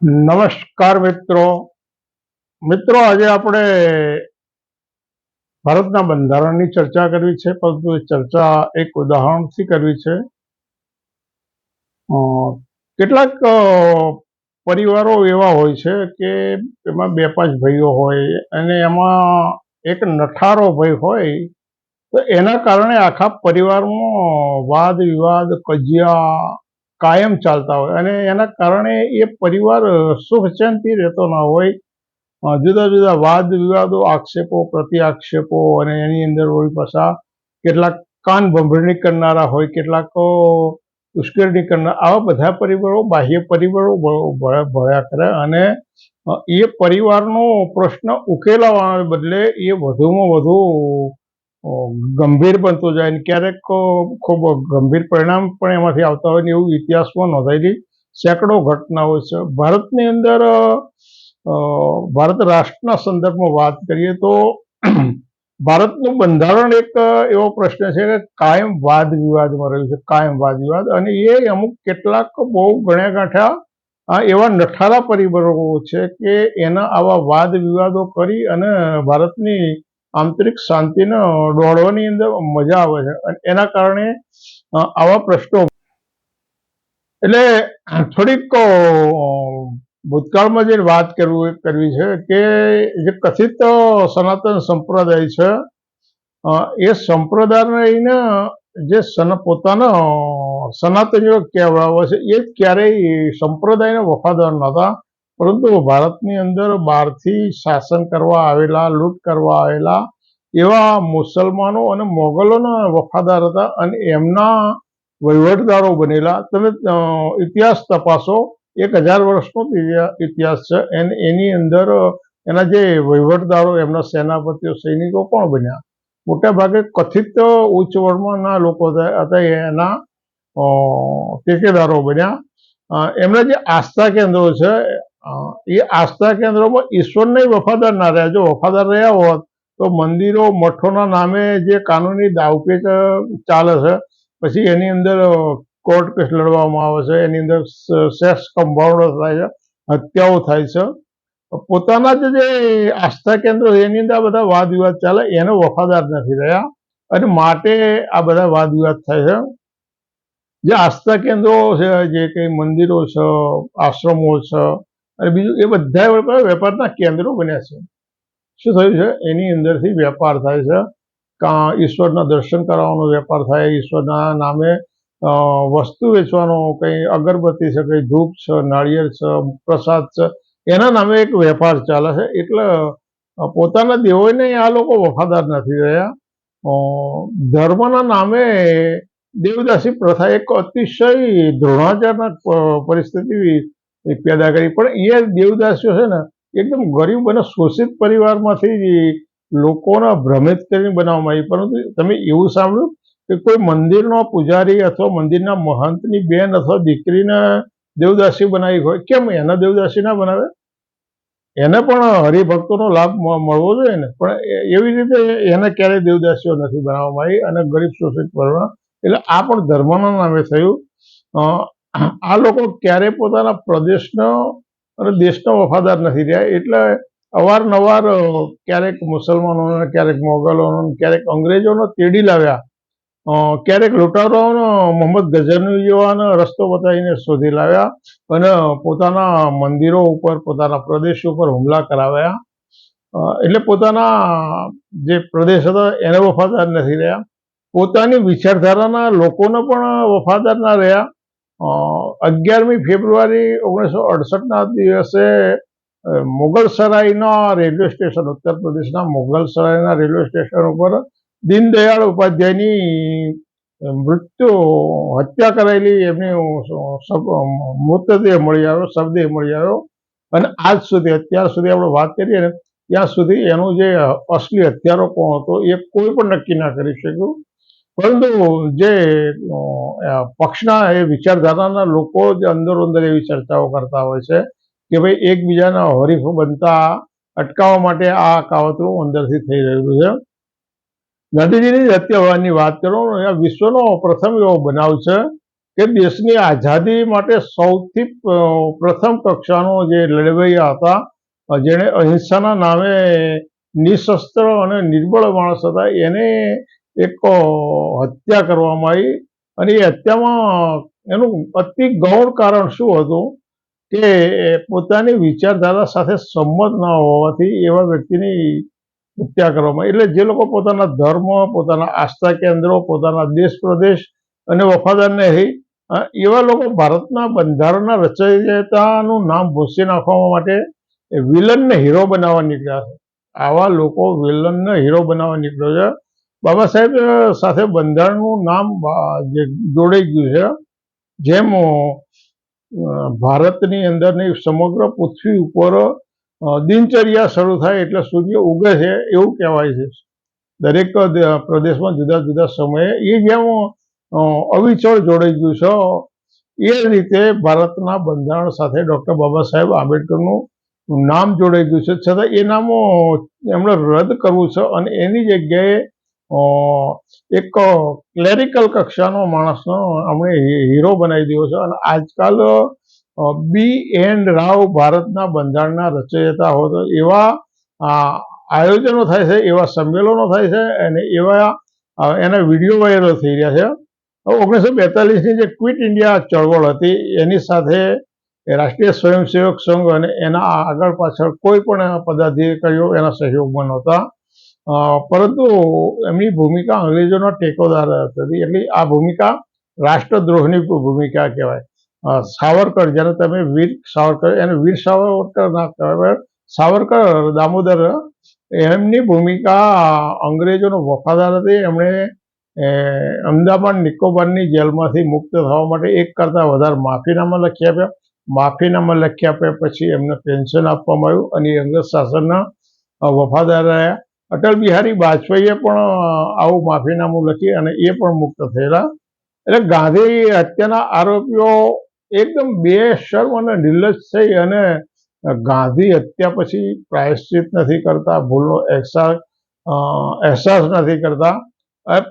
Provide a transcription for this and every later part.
નમસ્કાર મિત્રો. મિત્રો, આજે આપણે ભારતના બંધારણની ચર્ચા કરવી છે, પરંતુ ચર્ચા એક ઉદાહરણથી કરવી છે. કેટલાક પરિવારો એવા હોય છે કે એમાં બે પાંચ ભાઈઓ હોય અને એમાં એક નઠારો ભાઈ હોય, તો એના કારણે આખા પરિવારમાં વાદ વિવાદ, કજિયા કાયમ ચાલતા હોય અને એના કારણે એ પરિવાર સુખ ચેનથી રહેતો ના હોય. જુદા જુદા વાદ વિવાદો, આક્ષેપો પ્રતિ આક્ષેપો અને એની અંદર હોય પાછા કેટલાક કાન ભંભરણી કરનારા હોય, કેટલાક ઉશ્કેરણી કરનાર, આવા બધા પરિબળો બાહ્ય પરિબળો ભળ્યા કરે અને એ પરિવારનો પ્રશ્ન ઉકેલાવાને બદલે એ વધુમાં વધુ ગંભીર બનતો જાય અને ક્યારેક ખૂબ ગંભીર પરિણામ પણ એમાંથી આવતા હોય ને એવું ઇતિહાસમાં નોંધાયેલી સેંકડો ઘટનાઓ છે. ભારતની અંદર ભારત રાષ્ટ્રના સંદર્ભમાં વાત કરીએ તો ભારતનું બંધારણ એક એવો પ્રશ્ન છે કે કાયમ વાદ વિવાદમાં રહ્યું છે. કાયમ વાદ વિવાદ. અને એ અમુક કેટલાક બહુ ગણ્યા ગાંઠા એવા નઠારા પરિબળો છે કે એના આવા વાદ વિવાદો કરી અને ભારતની આંતરિક શાંતિને દોડવાની અંદર મજા આવે છે. અને એના કારણે આવા પ્રશ્નો એટલે થોડીક ભૂતકાળમાં જે વાત કરવું, કરવી છે કે જે કથિત સનાતન સંપ્રદાય છે એ સંપ્રદાયને જે સન, પોતાના સનાતનીઓ કહેવાય છે, એ ક્યારેય સંપ્રદાયને વફાદાર નહોતા. પરંતુ ભારતની અંદર બહારથી શાસન કરવા આવેલા, લૂંટ કરવા આવેલા એવા મુસલમાનો અને મોગલોના વફાદાર હતા અને એમના વહીવટદારો બનેલા. તમે ઇતિહાસ તપાસો. એક હજાર વર્ષનો ઇતિહાસ છે. અને એની અંદર, એના જે વહીવટદારો, એમના સેનાપતિઓ, સૈનિકો કોણ બન્યા? મોટા ભાગે કથિત ઉચ્ચ વર્ણના લોકો હતા એના ટેકેદારો બન્યા. એમના જે આસ્થા કેન્દ્રો છે એ આસ્થા કેન્દ્રોમાં ઈશ્વરને વફાદાર ના રહ્યા. જો વફાદાર રહ્યા હોત તો મંદિરો મઠોના નામે જે કાનૂની દાવપેચ ચાલે છે, પછી એની અંદર કોર્ટ કેસ લડવામાં આવે છે, એની અંદર સેક્સ કમ્પાઉન્ડર થાય છે, હત્યાઓ થાય છે. પોતાના જ આસ્થા કેન્દ્રો એની અંદર બધા વાદ વિવાદ ચાલે, એને વફાદાર નથી રહ્યા. અને માટે આ બધા વાદ વિવાદ થાય છે. જે આસ્થા કેન્દ્રો છે, જે કંઈ મંદિરો છે, આશ્રમો છે અને બીજું, એ બધા વેપારના કેન્દ્રો બન્યા છે. શું થયું છે? એની અંદરથી વેપાર થાય છે. કાં ઈશ્વરના દર્શન કરાવવાનો વેપાર થાય, ઈશ્વરના નામે વસ્તુ વેચવાનો કંઈ અગરબત્તી છે, કંઈ ધૂપ છે, નાળિયેર છે, પ્રસાદ છે, એના નામે એક વેપાર ચાલે છે. એટલે પોતાના દેવોને આ લોકો વફાદાર નથી રહ્યા. ધર્મના નામે દેવદાસી પ્રથા એક અતિશય દ્રોણાચારના પરિસ્થિતિ પેદા કરી. પણ એ દેવદાસીઓ છે ને, એકદમ ગરીબ અને શોષિત પરિવારમાંથી લોકોના ભ્રમિત કરીને બનાવવામાં આવી. પરંતુ તમે એવું સાંભળ્યું કે કોઈ મંદિરનો પૂજારી અથવા મંદિરના મહંતની બેન અથવા દીકરીને દેવદાસી બનાવી હોય? કેમ એને દેવદાસી ના બનાવે? એને પણ હરિભક્તોનો લાભ મળવો જોઈએ ને. પણ એવી રીતે એને ક્યારેય દેવદાસીઓ નથી બનાવવામાં આવી અને ગરીબ શોષિત વર્ણ એટલે આ પણ ધર્મના નામે થયું. આ લોકો ક્યારેય પોતાના પ્રદેશનો અને દેશનો વફાદાર નથી રહ્યા. એટલે અવારનવાર ક્યારેક મુસલમાનોને, ક્યારેક મોગલોનો, ક્યારેક અંગ્રેજોનો તેડી લાવ્યા. ક્યારેક લૂંટારાઓનો મોહમ્મદ ગઝનવી જોવાનો રસ્તો બતાવીને શોધી લાવ્યા અને પોતાના મંદિરો ઉપર, પોતાના પ્રદેશ ઉપર હુમલા કરાવ્યા. એટલે પોતાના જે પ્રદેશ હતો એને વફાદાર નથી રહ્યા. પોતાની વિચારધારાના લોકોને પણ વફાદાર ના રહ્યા. અગિયારમી ફેબ્રુઆરી ઓગણીસો અડસઠના દિવસે મુગલસરાયના મુગલ સરાયના રેલવે સ્ટેશન, ઉત્તર પ્રદેશના મુગલ સરાયના રેલવે સ્ટેશન ઉપર દીનદયાળ ઉપાધ્યાયની મૃત્યુ, હત્યા કરાયેલી એમની મૃતદેહ મળી આવ્યો, શબદેહ મળી આવ્યો. અને આજ સુધી, અત્યાર સુધી આપણે વાત કરીએ ને, ત્યાં સુધી એનું જે અસલી હત્યારો કોણ હતો એ કોઈ પણ નક્કી ના કરી શક્યું. પરંતુ જે પક્ષના એ વિચારધારાના લોકો જ અંદરો અંદર એવી ચર્ચાઓ કરતા હોય છે કે ભાઈ એકબીજાના હરીફ બનતા અટકાવવા માટે આ કાવતરું અંદરથી થઈ રહ્યું છે. ગાંધીજીની જ હત્યાની વાત કરો એ વિશ્વનો પ્રથમ એવો બનાવ છે કે દેશની આઝાદી માટે સૌથી પ્રથમ કક્ષાનો જે લડવૈયા હતા, જેણે અહિંસાના નામે નિશસ્ત્ર અને નિર્બળ માણસ હતા, એને એક હત્યા કરવામાં આવી અને એ હત્યામાં એનું અતિ ગૌણ કારણ શું હતું કે પોતાની વિચારધારા સાથે સંમત ન હોવાથી એવા વ્યક્તિની હત્યા કરવામાં. એટલે જે લોકો પોતાના ધર્મ પોતાના આસ્થા કેન્દ્રો, પોતાના દેશ પ્રદેશ અને વફાદારને રહી એવા લોકો ભારતના બંધારણના રચયિતાનું નામ ભૂસી નાખવા માટે વિલનને હીરો બનાવવા નીકળ્યા છે આવા લોકો વિલનને હીરો બનાવવા નીકળ્યો છે બાબા સાહેબ સાથે બંધારણનું નામ જે જોડાઈ ગયું છે, જેમ ભારતની અંદરની સમગ્ર પૃથ્વી ઉપર દિનચર્યા શરૂ થાય એટલે સૂર્ય ઉગે છે એવું કહેવાય છે. દરેક પ્રદેશમાં જુદા જુદા સમયે એ જેમ અવિચળ જોડાઈ ગયું છે, એ રીતે ભારતના બંધારણ સાથે ડૉક્ટર બાબા સાહેબ આંબેડકરનું નામ જોડાઈ ગયું છે. છતાં એ નામો એમણે રદ કરવું છે અને એની જગ્યાએ એક ક્લેરિકલ કક્ષાનો માણસનો આપણે હીરો બનાવી દીધો છે અને આજકાલ બી એન રાવ ભારતના બંધારણના રચયતા હોય એવા આયોજનો થાય છે, એવા સંમેલનો થાય છે અને એવા એના વીડિયો વાયરલ થઈ રહ્યા છે. ઓગણીસો બેતાલીસની જે ક્વિટ ઇન્ડિયા ચળવળ હતી, એની સાથે રાષ્ટ્રીય સ્વયંસેવક સંઘ અને એના આગળ પાછળ કોઈ પણ પદાધિકારીઓ એના સહયોગમાં નહોતા. પરંતુ એમની ભૂમિકા અંગ્રેજોના ટેકોદાર હતી. એટલે આ ભૂમિકા રાષ્ટ્રદ્રોહની ભૂમિકા કહેવાય. સાવરકર, જ્યારે તમે વીર સાવરકર, એને વીર સાવરકર ના કહેવાય. સાવરકર, દામોદર, એમની ભૂમિકા અંગ્રેજોનો વફાદાર હતી. એમણે અમદાવાદ નિકોબારની જેલમાંથી મુક્ત થવા માટે એક કરતાં વધારે માફીનામા લખી આપ્યા. માફીનામા લખી આપ્યા પછી એમને પેન્શન આપવામાં આવ્યું અને અંગ્રેજ શાસનના વફાદાર રહ્યા. અટલ બિહારી વાજપેયીએ પણ આવું માફીનામું લખી અને એ પણ મુક્ત થયેલા. એટલે ગાંધી હત્યાના આરોપીઓ એકદમ બેશર્મ અને નિર્લજ થઈ અને ગાંધી હત્યા પછી પ્રાયશ્ચિત નથી કરતા, ભૂલનો અહેસાસ અહેસાસ નથી કરતા.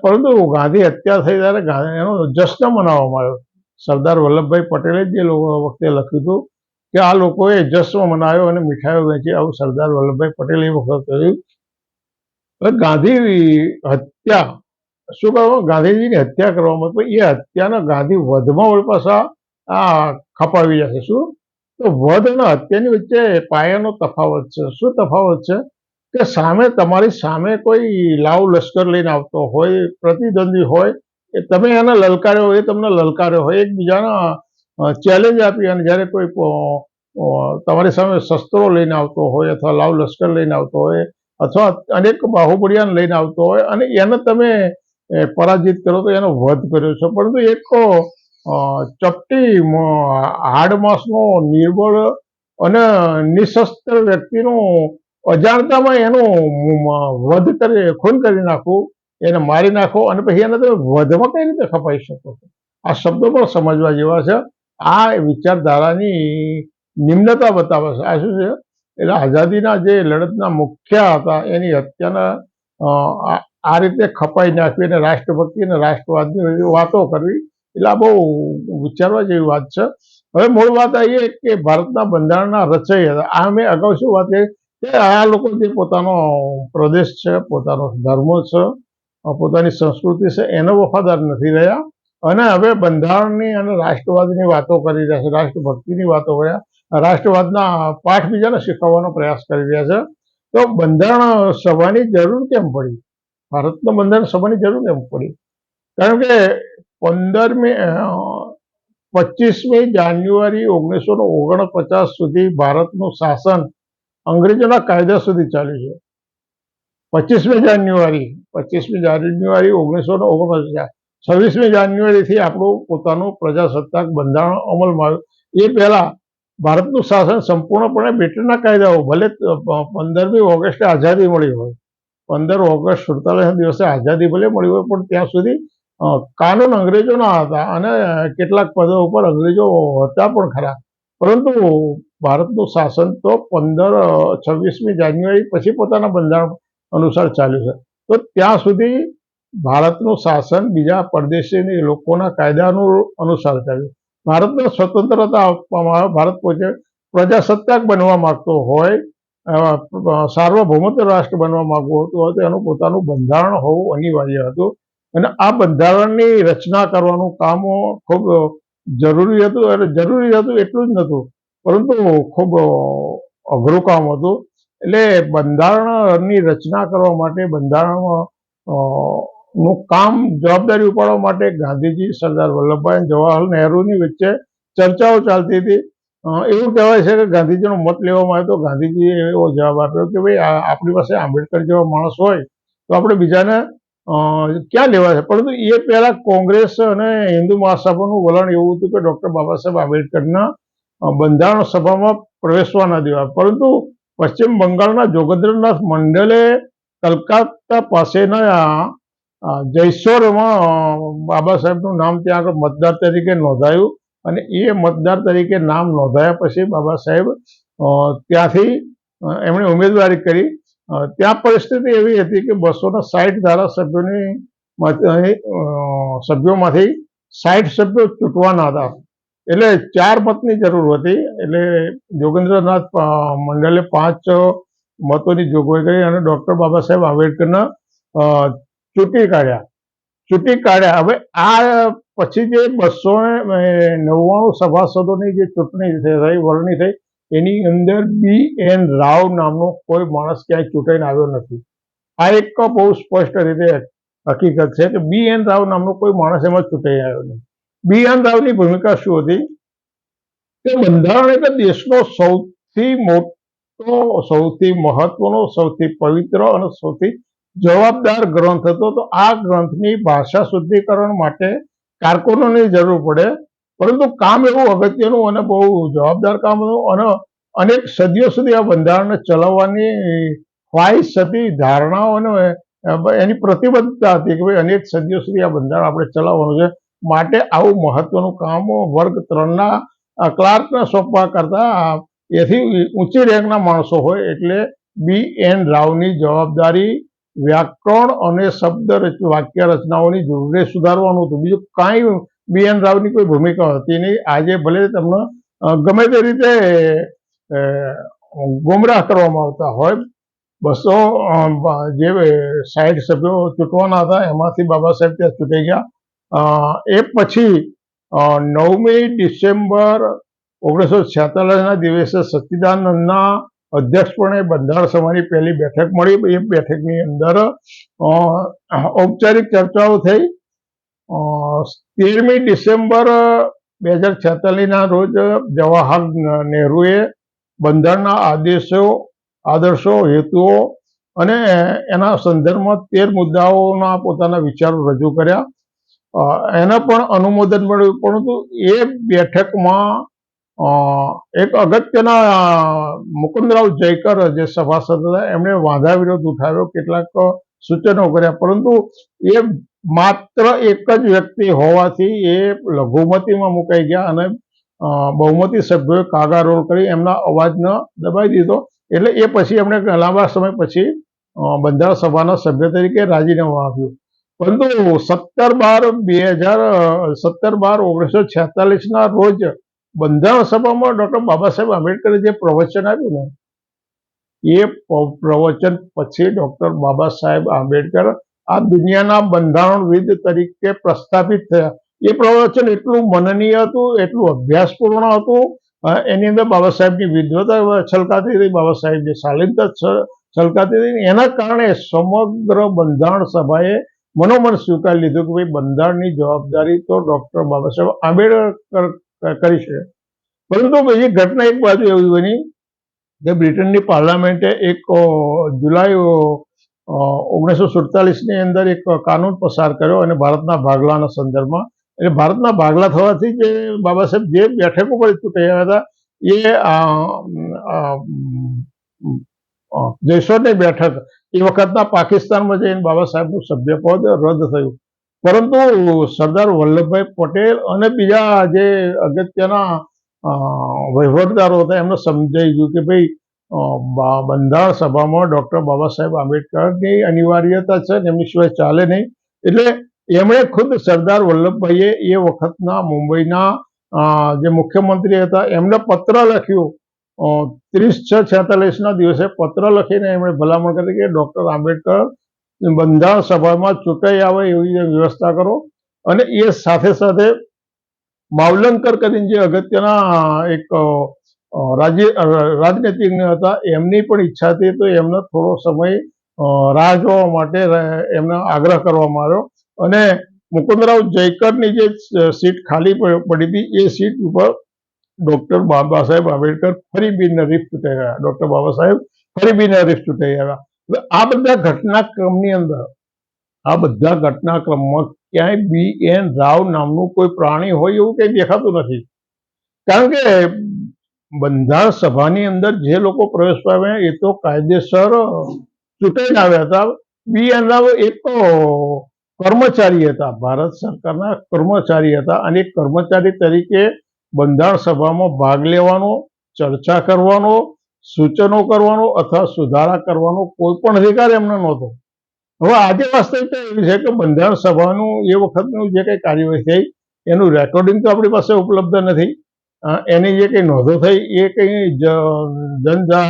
પરંતુ ગાંધી હત્યા થઈ ત્યારે એનો જશ્ન મનાવવામાં આવ્યો. સરદાર વલ્લભભાઈ પટેલે જે વખતે લખ્યું હતું કે આ લોકોએ જશ્ન મનાવ્યો અને મીઠાઈઓ વેચી આવું સરદાર વલ્લભભાઈ પટેલે એ વખત કહ્યું ગાંધી હત્યા, શું કરવામાં ગાંધીજીની હત્યા કરવામાં પણ એ હત્યાના ગાંધી વધમાં વળી પાછા આ ખપાવી જશે. શું? તો વધ અને હત્યાની વચ્ચે પાયાનો તફાવત છે. શું તફાવત છે? કે સામે તમારી સામે કોઈ લાવ લશ્કર લઈને આવતો હોય, પ્રતિદ્વંદી હોય એ તમે એને લલકાર્યો હોય, એ તમને લલકાર્યો હોય, એકબીજાના ચેલેન્જ આપી અને જ્યારે કોઈ તમારી સામે શસ્ત્રો લઈને આવતો હોય અથવા લાવ લશ્કર લઈને આવતો હોય અથવા અનેક બાહુબળિયાને લઈને આવતો હોય અને એને તમે પરાજિત કરો તો એનો વધ કર્યો છે. પરંતુ એક ચપટી હાડ માસનો નિર્બળ અને નિશસ્ત્ર વ્યક્તિનું અજાણતામાં એનું વધ કરી, ખૂન કરી નાખવું એને મારી નાખો અને પછી એને તમે વધમાં કઈ રીતે ખપાઈ શકો છો? આ શબ્દો પણ સમજવા જેવા છે. આ વિચારધારાની નિમ્નતા બતાવે છે. આ શું છે? એટલે આઝાદીના જે લડતના મુખ્ય હતા, એની હત્યાના આ- રીતે ખપાઈ નાખવી અને રાષ્ટ્રભક્તિ અને રાષ્ટ્રવાદની વાતો કરવી, એટલે આ બહુ વિચારવા જેવી વાત છે. હવે મૂળ વાત આ એ કે ભારતના બંધારણના રચય હતા. આ મેં અગાઉ શું વાત કરી? કે આ લોકો જે પોતાનો પ્રદેશ છે, પોતાનો ધર્મ છે, પોતાની સંસ્કૃતિ છે, એનો વફાદાર નથી રહ્યા. અને હવે બંધારણની અને રાષ્ટ્રવાદની વાતો કરી રહ્યા છે, રાષ્ટ્રભક્તિની વાતો કર્યા. રાષ્ટ્રવાદના પાઠ બીજાને શીખવવાનો પ્રયાસ કરી રહ્યા છે. તો બંધારણ સભાની જરૂર કેમ પડી? ભારતનું બંધારણ સભાની જરૂર કેમ પડી? કારણ કે પંદરમી પચીસમી જાન્યુઆરી ઓગણીસો ને ઓગણપચાસ સુધી ભારતનું શાસન અંગ્રેજોના કાયદા સુધી ચાલ્યું છે. પચીસમી જાન્યુઆરી પચીસમી જાન્યુઆરી ઓગણીસો ને ઓગણપચાસ, છવ્વીસમી જાન્યુઆરીથી આપણું પોતાનું પ્રજાસત્તાક બંધારણ અમલમાં આવ્યું. એ પહેલા ભારતનું શાસન સંપૂર્ણપણે બ્રિટનના કાયદાઓ, ભલે પંદરમી ઓગસ્ટે આઝાદી મળી હોય. પંદર ઓગસ્ટ સુડતાલીસ દિવસે આઝાદી ભલે મળી હોય, પણ ત્યાં સુધી કાનૂન અંગ્રેજોના હતા અને કેટલાક પદો ઉપર અંગ્રેજો હતા પણ ખરા. પરંતુ ભારતનું શાસન તો પંદર છવ્વીસમી જાન્યુઆરી પછી પોતાના બંધારણ અનુસાર ચાલ્યું છે. તો ત્યાં સુધી ભારતનું શાસન બીજા પરદેશીની લોકોના કાયદાનું અનુસાર ચાલ્યું. ભારતને સ્વતંત્રતા આપવામાં ભારત પોતે પ્રજાસત્તાક બનવા માંગતો હોય સાર્વભૌમત રાષ્ટ્ર બનવા માંગતું હોય, તો એનું પોતાનું બંધારણ હોવું અનિવાર્ય હતું. અને આ બંધારણની રચના કરવાનું કામ ખૂબ જરૂરી હતું, અને જરૂરી હતું એટલું જ નહોતું, પરંતુ ખૂબ અઘરું કામ હતું. એટલે બંધારણની રચના કરવા માટે બંધારણમાં નું કામ જવાબદારી ઉપાડવા માટે ગાંધીજી સરદાર વલ્લભભાઈ જવાહરલાલ નહેરુની વચ્ચે ચર્ચાઓ ચાલતી હતી. એવું કહેવાય છે કે ગાંધીજીનો મત લેવામાં આવ્યો તો ગાંધીજીએ એવો જવાબ આપ્યો કે ભાઈ આપણી પાસે આંબેડકર જેવા માણસ હોય તો આપણે બીજાને ક્યાં લેવા છે? પરંતુ એ પહેલા કોંગ્રેસ અને હિન્દુ મહાસભાનું વલણ એવું હતું કે ડૉક્ટર બાબા સાહેબ આંબેડકરના બંધારણ સભામાં પ્રવેશવા ન દેવા પરંતુ પશ્ચિમ બંગાળના જોગેન્દ્રનાથ મંડલે કલકત્તા પાસેના અ, બાબા સાહેબનું નામ ત્યાં આગળ મતદાર તરીકે નોંધાયું અને એ મતદાર તરીકે નામ નોંધાયા પછી બાબા સાહેબ ત્યાંથી એમણે ઉમેદવારી કરી. ત્યાં પરિસ્થિતિ એવી હતી કે બસોના સાઠ ધારાસભ્યોની સભ્યોમાંથી સાઠ સભ્યો ચૂંટવાના હતા. એટલે ચાર મતની જરૂર હતી. એટલે જોગેન્દ્રનાથ મંડલે પાંચ મતોની જોગવાઈ કરી અને ડૉક્ટર બાબા સાહેબ આંબેડકરના ચૂંટી કાઢ્યા. ચૂંટી કાઢ્યા. હવે આ પછી જે બસો નવ્વાણું સભાસદોની જે ચૂંટણી થઈ વરણી થઈ, એની અંદર બી એન રાવ નામનો કોઈ માણસ ક્યાંય ચૂંટાઈને આવ્યો નથી. આ એક બહુ સ્પષ્ટ રીતે હકીકત છે કે બી એન રાવ નામનો કોઈ માણસ એમાં ચૂંટાઈ આવ્યો નથી. બી એન રાવની ભૂમિકા શું હતી? કે બંધારણ એટલે દેશનો સૌથી મોટો, સૌથી મહત્વનો, સૌથી પવિત્ર અને સૌથી જવાબદાર ગ્રંથ હતો, તો આ ગ્રંથની ભાષા શુદ્ધિકરણ માટે કારકુનોની જરૂર પડે. પરંતુ કામ એવું અગત્યનું અને બહુ જવાબદાર કામ અને અનેક સદીઓ સુધી આ બંધારણને ચલાવવાની ખ્વાહિશ હતી, ધારણાઓ અને એની પ્રતિબદ્ધતા હતી કે ભાઈ અનેક સદીઓ સુધી આ બંધારણ આપણે ચલાવવાનું છે. માટે આવું મહત્વનું કામ વર્ગ ત્રણના ક્લાર્કને સોંપવા કરતા એથી ઊંચી રેન્કના માણસો હોય એટલે બી એન રાવની જવાબદારી વ્યાકરણ અને શબ્દ વાક્ય રચનાઓની જરૂરે સુધારવાનું હતું. બીજું કાંઈ બી એન રાવની કોઈ ભૂમિકા હતી નહીં. આજે ભલે તમને ગમે તે રીતે ગુમરાહ કરવામાં આવતા હોય, બસો જે સાઈઠ સભ્યો ચૂંટવાના હતા, એમાંથી બાબા સાહેબ ત્યાં ચૂંટાઈ ગયા. એ પછી નવમી ડિસેમ્બર ઓગણીસો છેતાલીસના દિવસે સચ્ચિદાનંદના અધ્યક્ષપણે બંધારણ સભાની પહેલી બેઠક મળી. એ બેઠકની અંદર ઔપચારિક ચર્ચાઓ થઈ. તેરમી ડિસેમ્બર બે હજાર છેતાલીસના રોજ જવાહર નહેરુએ બંધારણના આદેશો, આદર્શો, હેતુઓ અને એના સંદર્ભમાં તેર મુદ્દાઓના પોતાના વિચારો રજૂ કર્યા. એના પણ અનુમોદન મળ્યું. પરંતુ એ બેઠકમાં એક અગત્યના મુકુંદરાવ જયકર જે સભાસદ હતા, એમણે વાંધા વિરોધ ઉઠાવ્યો, કેટલાક સૂચનો કર્યા. પરંતુ એ માત્ર એક જ વ્યક્તિ હોવાથી એ લઘુમતીમાં મુકાઈ ગયા અને બહુમતી સભ્યોએ કાગા રોલ કરી, એમના અવાજને દબાઈ દીધો. એટલે એ પછી એમણે લાંબા સમય પછી બંધારણ સભાના સભ્ય તરીકે રાજીનામું આપ્યું. પરંતુ સત્તર બાર બે હજાર સત્તર બાર ઓગણીસો છેતાલીસના રોજ બંધારણ સભામાં ડોક્ટર બાબા સાહેબ આંબેડકરે જે પ્રવચન આપ્યું ને એ પ- પ્રવચન પછી ડોક્ટર બાબા સાહેબ આંબેડકર આ દુનિયાના બંધારણવિદ તરીકે પ્રસ્થાપિત થયા. એ પ્રવચન એટલું મનનીય હતું એટલું અભ્યાસપૂર્ણ હતું અ, એની અંદર બાબા સાહેબની વિદ્વતા છલકાતી હતી બાબા સાહેબની શાલીનતા છ- છલકાતી હતી એના કારણે સમગ્ર બંધારણ સભાએ મનોમન સ્વીકારી લીધું કે ભાઈ બંધારણની જવાબદારી તો ડોક્ટર બાબા સાહેબ આંબેડકર કરી છે. પરંતુ પછી ઘટના એક બાજુ એવી બની કે બ્રિટનની પાર્લામેન્ટે એક જુલાઈ ઓગણીસો સુડતાલીસની અંદર એક કાનૂન પસાર કર્યો અને ભારતના ભાગલાના સંદર્ભમાં. એટલે ભારતના ભાગલા થવાથી જે બાબા સાહેબ જે બેઠકો પર ચૂંટાઈ આવ્યા હતા, એ જયસ્વરની બેઠક એ વખતના પાકિસ્તાનમાં જઈને બાબા સાહેબનું સભ્યપદ રદ થયું. પરંતુ સરદાર વલ્લભભાઈ પટેલ અને બીજા જે અગત્યના વહીવટદારો હતા, એમને સમજાઈ ગયું કે ભાઈ બંધારણ સભામાં ડૉક્ટર બાબા સાહેબ આંબેડકરની અનિવાર્યતા છે એમની સિવાય ચાલે નહીં. એટલે એમણે ખુદ સરદાર વલ્લભભાઈએ એ વખતના મુંબઈના જે મુખ્યમંત્રી હતા, એમને પત્ર લખ્યું. ત્રીસ છ છેતાલીસના દિવસે પત્ર લખીને એમણે ભલામણ કરી કે ડૉક્ટર આંબેડકર બંધારણ સભામાં ચૂંટાઈ આવે એવી વ્યવસ્થા કરો. અને એ સાથે સાથે માવલંકર કરીને જે અગત્યના એક રાજ્ય રાજનીતિજ્ઞ હતા, એમની પણ ઈચ્છા હતી તો એમને થોડો સમય રાહ જોવા માટે એમનો આગ્રહ કરવામાં આવ્યો. અને મુકુંદરાવ જયકરની જે સીટ ખાલી પડી હતી, એ સીટ ઉપર ડોક્ટર બાબા સાહેબ આંબેડકર ફરી રિફ્ટ ચૂંટાઈ ગયા ડોક્ટર બાબા સાહેબ ફરી રિફ્ટ ચૂંટાઈ ગયા હવે આ બધા ઘટનાક્રમની અંદર, આ બધા ઘટનાક્રમમાં ક્યાંય બી એન રાવ નામનું કોઈ પ્રાણી હોય એવું કંઈ દેખાતું નથી. કારણ કે બંધારણ સભાની અંદર જે લોકો પ્રવેશ પામ્યા એ તો કાયદેસર ચૂંટાઈને આવ્યા હતા. બી એન રાવ એક તો કર્મચારી હતા, ભારત સરકારના કર્મચારી હતા અને કર્મચારી તરીકે બંધારણ સભામાં ભાગ લેવાનો, ચર્ચા કરવાનો સૂચનો કરવાનો અથવા સુધારા કરવાનો કોઈ પણ અધિકાર એમને નહોતો. હવે આજે વાસ્તવિકતા એવી છે કે બંધારણ સભાનું એ વખતનું જે કંઈ કાર્યવાહી થઈ, એનું રેકોર્ડિંગ તો આપણી પાસે ઉપલબ્ધ નથી. એની જે કંઈ નોંધો થઈ એ કંઈ જ- જનજા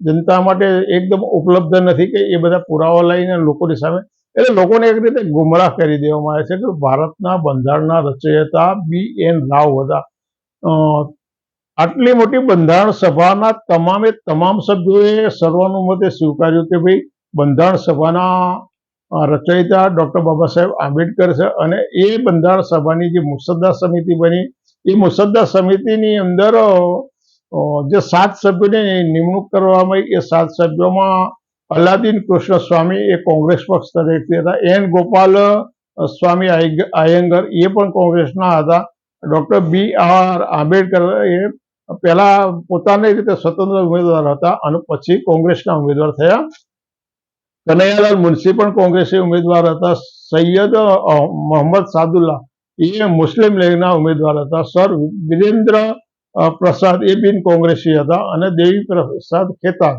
જનતા માટે એકદમ ઉપલબ્ધ નથી કે એ બધા પુરાવા લઈને લોકોની સામે. એટલે લોકોને એક રીતે ગુમરાહ કરી દેવામાં આવે છે કે ભારતના બંધારણના રચયતા બી એન રાવ હતા. આટલી મોટી બંધારણ સભાના તમામે તમામ સભ્યોએ સર્વાનુમતે સ્વીકાર્યું કે ભાઈ, બંધારણ સભાના રચયિતા ડોક્ટર બાબા સાહેબ આંબેડકર છે અને એ બંધારણ સભાની જે મુસદ્દા સમિતિ બની, એ મુસદ્દા સમિતિની અંદર જે સાત સભ્યોની નિમણૂક કરવામાં આવી, એ સાત સભ્યોમાં અલ્લાદીન કૃષ્ણ સ્વામી એ કોંગ્રેસ પક્ષ તરફથી હતા, એન ગોપાલ સ્વામી આય- આયંગર એ પણ કોંગ્રેસના હતા, ડોક્ટર બી આર આંબેડકર એ પહેલા પોતાની રીતે સ્વતંત્ર ઉમેદવાર હતા અને પછી કોંગ્રેસના ઉમેદવાર થયા. કનૈયાલાલ મુનશી પણ કોંગ્રેસી ઉમેદવાર હતા. સૈયદ મોહમ્મદ સાદુલ્લા એ મુસ્લિમ લીગના ઉમેદવાર હતા. સર વિરેન્દ્ર પ્રસાદ એ બિન કોંગ્રેસી હતા અને દેવી પ્રસાદ ખેતાન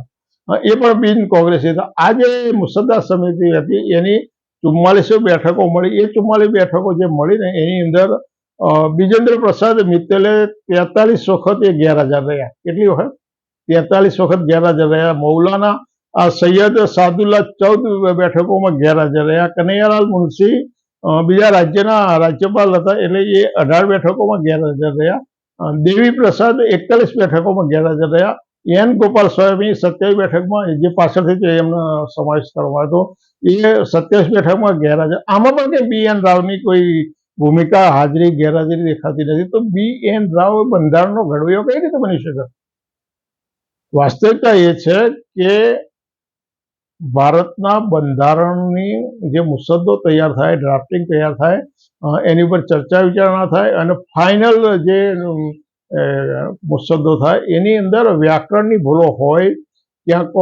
એ પણ બિન કોંગ્રેસી હતા. આજે મુસદ્દા સમિતિ હતી. એની ચુમ્માલીસો બેઠકો મળી. એ ચુમ્માલીસ બેઠકો જે મળી ને એની અંદર બીજેન્દ્ર પ્રસાદ મિત્તલે તેતાલીસ વખત એ ગેરહાજર રહ્યા. કેટલી વખત? તેતાલીસ વખત ગેરહાજર રહ્યા. મૌલાના આ સૈયદ સાદુલ્લા ચૌદ બેઠકોમાં ગેરહાજર રહ્યા. કનૈયાલાલ મુનશી બીજા રાજ્યના રાજ્યપાલ હતા. એટલે એ અઢાર બેઠકોમાં ગેરહાજર રહ્યા. દેવી પ્રસાદ એકતાલીસ બેઠકોમાં ગેરહાજર રહ્યા. એન ગોપાલ સ્વામી સત્યાવીસ બેઠકમાં જે પાછળથી એમનો સમાવેશ કરવામાં હતો, એ સત્યાવીસ બેઠકમાં ગેરહાજર. આમાં પણ કે બી એન રાવની કોઈ ભૂમિકા હાજરી, ગેરહાજરી દેખાતી નથી. તો બી એન રાવ બંધારણનો ઘડવૈયો કઈ રીતે બની શકે? વાસ્તવિકતા એ છે કે ભારતના બંધારણની જે મુસદ્દો તૈયાર થાય, ડ્રાફ્ટિંગ તૈયાર થાય એની ઉપર ચર્ચા વિચારણા થાય અને ફાઇનલ જે મુસદ્દો થાય, એની અંદર વ્યાકરણની ભૂલો હોય, ક્યાંક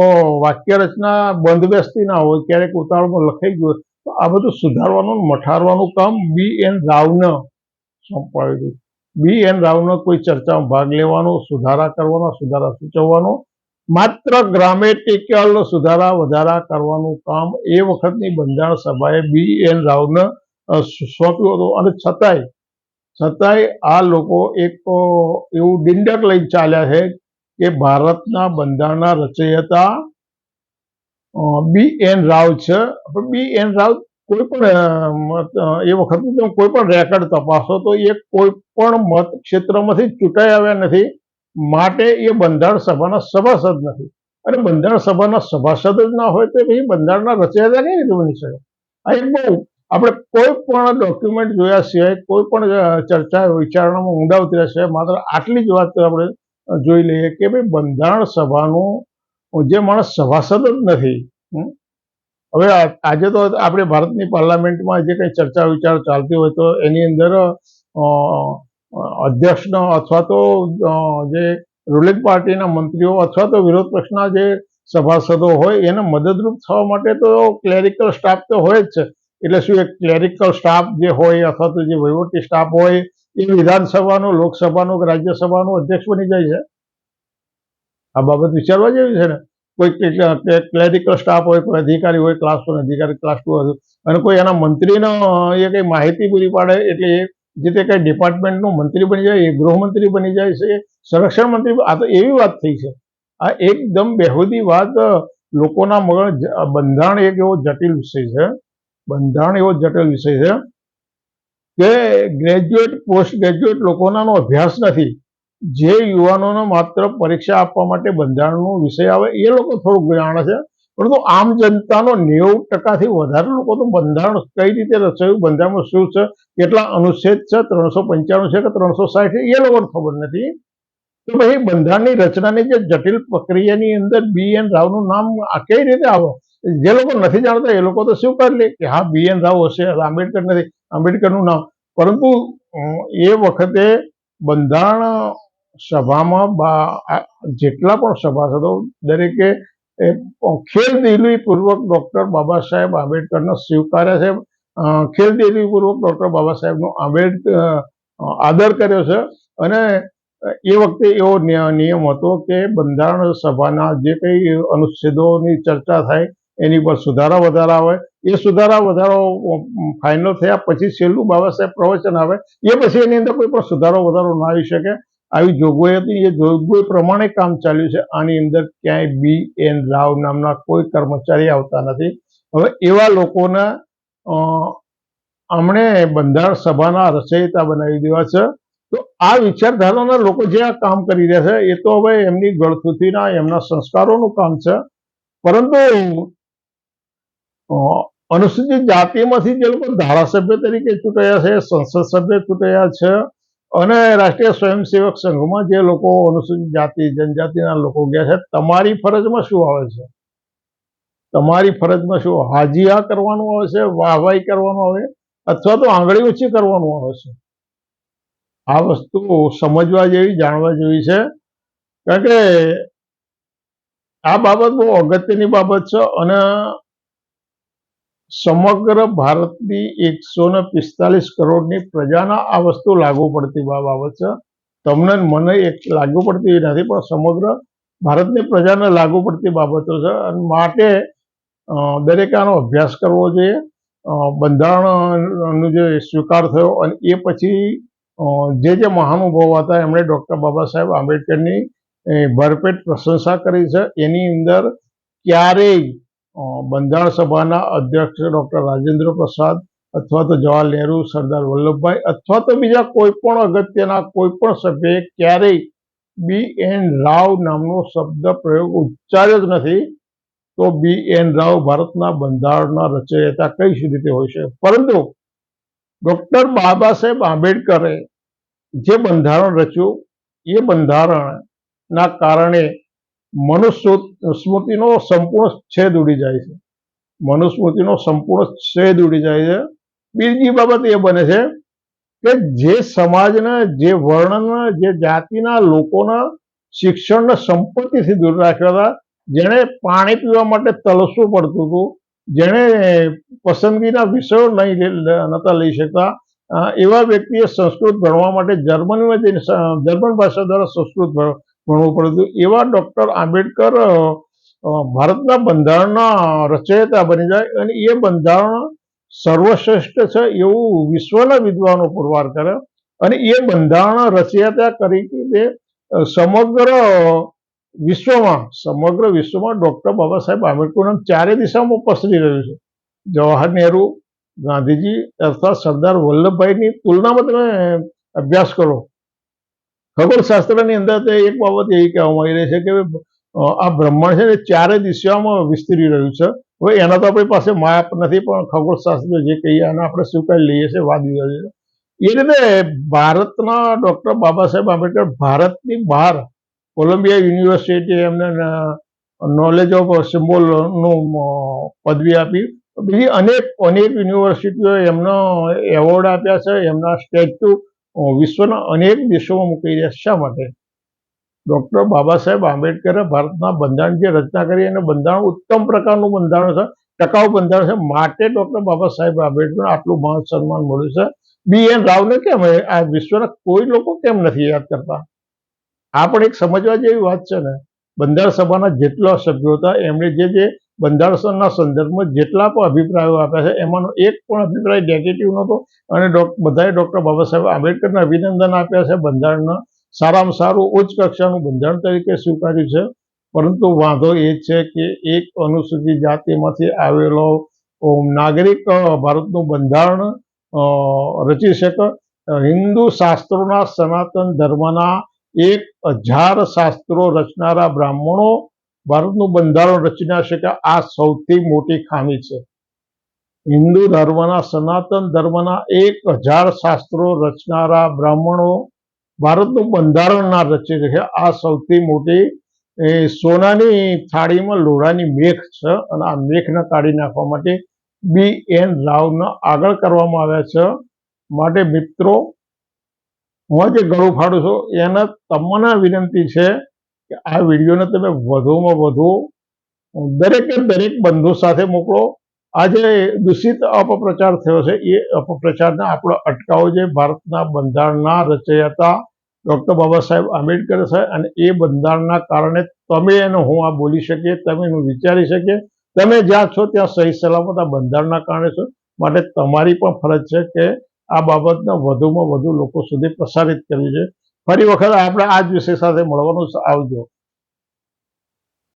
વાક્ય રચના બંધબેસતી ના હોય, ક્યારેક ઉતાવળમાં લખાઈ ગયું આ બધું સુધારવાનું, મઠારવાનું કામ બી એન રાવને સોંપાયું બી એન રાવને કોઈ ચર્ચામાં ભાગ લેવાનો, સુધારા કરવાનો, સુધારા સૂચવવાનો. માત્ર ગ્રામેટિકલ સુધારા વધારા કરવાનું કામ એ વખતની બંધારણ સભાએ બી એન રાવને સોંપ્યું હતું. અને છતાંય છતાંય આ લોકો એક એવું ડિંડક લઈને ચાલ્યા છે કે ભારતના બંધારણના રચયતા બી એન રાવ છે. બી એન રાવ કોઈ પણ એ વખતનું તમે કોઈ પણ રેકર્ડ તપાસો તો એ કોઈ પણ મત ક્ષેત્રમાંથી ચૂંટાઈ આવ્યા નથી. માટે એ બંધારણ સભાના સભાસદ નથી. અને બંધારણ સભાના સભાસદ જ ના હોય તો પછી બંધારણના રચયિતા કઈ રીતે બની શકે? આ એક બહુ, આપણે કોઈ પણ ડોક્યુમેન્ટ જોયા સિવાય, કોઈ પણ ચર્ચા વિચારણામાં ઊંડા ઉતર્યા છે માત્ર આટલી જ વાત આપણે જોઈ લઈએ કે ભાઈ બંધારણ સભાનું, જે માણસ સભાસદ જ નથી હવે આજે તો આપણે ભારતની પાર્લામેન્ટમાં જે કંઈ ચર્ચા વિચાર ચાલતી હોય તો એની અંદર અધ્યક્ષનો અથવા તો જે રૂલિંગ પાર્ટીના મંત્રીઓ અથવા તો વિરોધ પક્ષના જે સભાસદો હોય એને મદદરૂપ થવા માટે તો ક્લેરિકલ સ્ટાફ તો હોય જ છે. એટલે શું એક ક્લેરિકલ સ્ટાફ જે હોય અથવા તો જે વહીવટી સ્ટાફ હોય, એ વિધાનસભાનો, લોકસભાનો કે રાજ્યસભાનો અધ્યક્ષ બની જાય છે? આ બાબત વિચારવા જેવી છે ને? કોઈ ક્લેરિકલ સ્ટાફ હોય, કોઈ અધિકારી હોય ક્લાસ વન અધિકારી ક્લાસ ટુ અને કોઈ એના મંત્રીનો એ કંઈ માહિતી પૂરી પાડે, એટલે જે તે કંઈ ડિપાર્ટમેન્ટનું મંત્રી બની જાય, એ ગૃહમંત્રી બની જાય છે, સંરક્ષણ મંત્રી આ તો એવી વાત થઈ છે. આ એકદમ બેહુદી વાત લોકોના મગજ બંધારણ એક એવો જટિલ વિષય છે, બંધારણ એવો જટિલ વિષય છે, કે ગ્રેજ્યુએટ પોસ્ટ ગ્રેજ્યુએટ લોકોનાનો અભ્યાસ નથી. જે યુવાનોને માત્ર પરીક્ષા આપવા માટે બંધારણનો વિષય આવે, એ લોકો થોડુંક જાણે છે. પરંતુ આમ જનતાનો નેવું ટકાથી વધારે લોકો તો બંધારણ કઈ રીતે રચાયું, બંધારણમાં શું છે, કેટલા અનુચ્છેદ છે, ત્રણસો પંચાણું છે કે ત્રણસો સાઠ છે, એ લોકોને ખબર નથી. તો પછી બંધારણની રચનાની જે જટિલ પ્રક્રિયાની અંદર બી એન રાવનું નામ આ કઈ રીતે આવો? જે લોકો નથી જાણતા, એ લોકો તો શું કરી લે કે હા, બી એન રાવ હશે આંબેડકર નથી, આંબેડકરનું નામ. પરંતુ એ વખતે બંધારણ સભામાં જેટલા પણ સભાસદો દરેકે એ ખેલદિલી પૂર્વક ડોક્ટર બાબા સાહેબ આંબેડકરને સ્વીકાર્યા છે. અ, દિલીપૂર્વક પૂર્વક ડોક્ટર બાબા સાહેબનો આંબેડ આદર કર્યો છે. અને એ વખતે એવો નિયમ હતો કે બંધારણ સભાના જે કંઈ અનુચ્છેદોની ચર્ચા થાય એની પર સુધારા વધારા આવે. એ સુધારા વધારો ફાઇનલ થયા પછી છેલ્લું બાબા સાહેબ પ્રવચન આવે. એ પછી એની અંદર કોઈ પણ સુધારો વધારો ના આવી શકે. આવી જોગવાઈ હતી. એ જોગવાઈ પ્રમાણે કામ ચાલ્યું છે. આની અંદર ક્યાંય બી એન રાવ નામના કોઈ કર્મચારી આવતા નથી. હવે એવા લોકોના અ, બંધારણ સભાના રચયિતા બનાવી દેવા છે. તો આ વિચારધારાના લોકો જે આ કામ કરી રહ્યા છે એ તો હવે એમની ગળથુથીના એમના સંસ્કારોનું કામ છે. પરંતુ અનુસૂચિત જાતિમાંથી જે લોકો ધારાસભ્ય તરીકે ચૂંટાયા છે સંસદ સભ્ય ચૂંટાયા છે અને રાષ્ટ્રીય સ્વયંસેવક સંઘમાં જે લોકો અનુસૂચિત જાતિ, જનજાતિના લોકો ગયા છે, તમારી ફરજમાં શું આવે છે? તમારી ફરજમાં શું હાજીયા કરવાનું આવે છે વાહવાઈ કરવાનું આવે, અથવા તો આંગળી ઊંચી કરવાનું આવે છે? આ વસ્તુ સમજવા જેવી, જાણવા જેવી છે. કારણ કે આ બાબત બહુ અગત્યની બાબત છે અને સમગ્ર ભારતની એકસો ને પિસ્તાલીસ કરોડની પ્રજાના આ વસ્તુ લાગુ પડતી બાબત છે. તમને મને એક લાગુ પડતી નથી, પણ સમગ્ર ભારતની પ્રજાને લાગુ પડતી બાબતો છે. અને માટે દરેક આનો અભ્યાસ કરવો જોઈએ. બંધારણનો જે સ્વીકાર થયો અને એ પછી જે જે મહાનુભાવ હતા, એમણે ડૉક્ટર બાબા સાહેબ આંબેડકરની ભરપેટ પ્રશંસા કરી છે. એની અંદર ક્યારેય બંધારણ સભાના અધ્યક્ષ ડૉક્ટર રાજેન્દ્ર પ્રસાદ અથવા તો જવાહરલાલ નહેરુ, સરદાર વલ્લભભાઈ અથવા તો બીજા કોઈ પણ અગત્યના કોઈ પણ સભ્યએ ક્યારેય બી એન રાવ નામનો શબ્દ પ્રયોગ ઉચ્ચાર્યો જ નથી, તો બી એન રાવ ભારતના બંધારણના રચયિતા કઈ રીતે હોય છે? પરંતુ ડૉક્ટર બાબા સાહેબ આંબેડકરે જે બંધારણ રચ્યું, એ બંધારણના કારણે મનુસ્મૃતિનો સંપૂર્ણ છેદ ઉડી જાય છે. મનુસ્મૃતિનો સંપૂર્ણ છેદ ઉડી જાય છે. બીજી બાબત એ બને છે કે જે સમાજના, જે વર્ણના જે જાતિના લોકોના શિક્ષણને સંપત્તિથી દૂર રાખ્યા હતા, જેણે પાણી પીવા માટે તલસવું પડતું હતું, જેણે પસંદગીના વિષયો નહીં નતા લઈ શકતા એવા વ્યક્તિએ સંસ્કૃત ભણવા માટે જર્મનીમાં જઈને, જર્મન ભાષા દ્વારા સંસ્કૃત ભણ- ભણવું પડતું. એવા ડૉક્ટર આંબેડકર ભારતના બંધારણના રચયિતા બની જાય અને એ બંધારણ સર્વશ્રેષ્ઠ છે એવું વિશ્વના વિદ્વાનો પુરવાર કરે. અને એ બંધારણ રચયતા કરી તે સમગ્ર વિશ્વમાં સમગ્ર વિશ્વમાં ડૉક્ટર બાબા સાહેબ આંબેડકરનું ચારે દિશામાં પસરી રહ્યું છે. જવાહર નહેરુ ગાંધીજી અર્થાત સરદાર વલ્લભભાઈની તુલનામાં તમે અભ્યાસ કરો. ખગોળશાસ્ત્રની અંદર તો એક બાબત એ કહેવામાં આવી રહી છે કે આ બ્રહ્માંડ છે ને ચારે દિશામાં વિસ્તરી રહ્યું છે. હવે એના તો આપણી પાસે માપ નથી, પણ ખગોળશાસ્ત્ર જે કહીએ અને આપણે સ્વીકારી લઈએ છીએ વાદ વિવાદ એ રીતે ભારતના ડૉક્ટર બાબા સાહેબ આંબેડકર ભારતની બહાર કોલંબિયા યુનિવર્સિટી એમને નોલેજ ઓફ સિમ્બોલનું પદવી આપી. બીજી અનેક અનેક યુનિવર્સિટીઓએ એમનો એવોર્ડ આપ્યા છે, એમના સ્ટેચ્યુ વિશ્વના અનેક દેશોમાં મૂકી રહ્યા. શા માટે? ડૉક્ટર બાબા સાહેબ આંબેડકરે ભારતના બંધારણ જે રચના કરી અને બંધારણ ઉત્તમ પ્રકારનું બંધારણ છે, ટકાઉ બંધારણ છે, માટે ડૉક્ટર બાબા સાહેબ આંબેડકર આટલું મહાન સન્માન મળ્યું છે. બી એન રાવને કેમ આ વિશ્વના કોઈ લોકો કેમ નથી યાદ કરતા? આ પણ એક સમજવા જેવી વાત છે ને. બંધારણ સભાના જેટલા સભ્યો હતા, એમણે જે જે બંધારણના સંદર્ભમાં જેટલા પણ અભિપ્રાયો આપ્યા છે, એમાંનો એક પણ અભિપ્રાય નેગેટિવ નહોતો. અને બધાએ ડૉક્ટર બાબા સાહેબ આંબેડકરને અભિનંદન આપ્યા છે. બંધારણના સારામાં સારું ઉચ્ચ કક્ષાનું બંધારણ તરીકે સ્વીકાર્યું છે. પરંતુ વાંધો એ છે કે એક અનુસૂચિત જાતિમાંથી આવેલો નાગરિક ભારતનું બંધારણ રચી શકે. હિન્દુ શાસ્ત્રોના સનાતન ધર્મના એક હજાર શાસ્ત્રો રચનારા બ્રાહ્મણો ભારતનું બંધારણ રચી ના શકે આ સૌથી મોટી ખામી છે. હિન્દુ ધર્મના, સનાતન ધર્મના એક હજાર શાસ્ત્રો રચનારા બ્રાહ્મણો ભારતનું બંધારણ ના રચી શકે આ સૌથી મોટી, એ, સોનાની થાળીમાં લોઢાની મેખ છે અને આ મેખને કાઢી નાખવા માટે બી એન રાવને આગળ કરવામાં આવ્યા છે. માટે મિત્રો, હું જે ગળું ફાડું છું. એને તમને વિનંતી છે કે આ વિડીયોને તમે વધુમાં વધુ દરેકે દરેક બંધુ સાથે મોકલો. આજે દૂષિત અપપ્રચાર થયો છે. એ અપપ્રચારને આપણે અટકાવો છે ભારતના બંધારણના રચયતા ડૉક્ટર બાબા સાહેબ આંબેડકર છે અને એ બંધારણના કારણે તમે એનો હું આ બોલી શકીએ, તમે એનું વિચારી શકીએ. તમે જ્યાં છો ત્યાં સહી સલામત આ બંધારણના કારણે છો. માટે તમારી પણ ફરજ છે કે આ બાબતને વધુમાં વધુ લોકો સુધી પ્રસારિત કરવી છે ફરી વખત આપણે આ જ વિષય સાથે મળવાનું આવજો.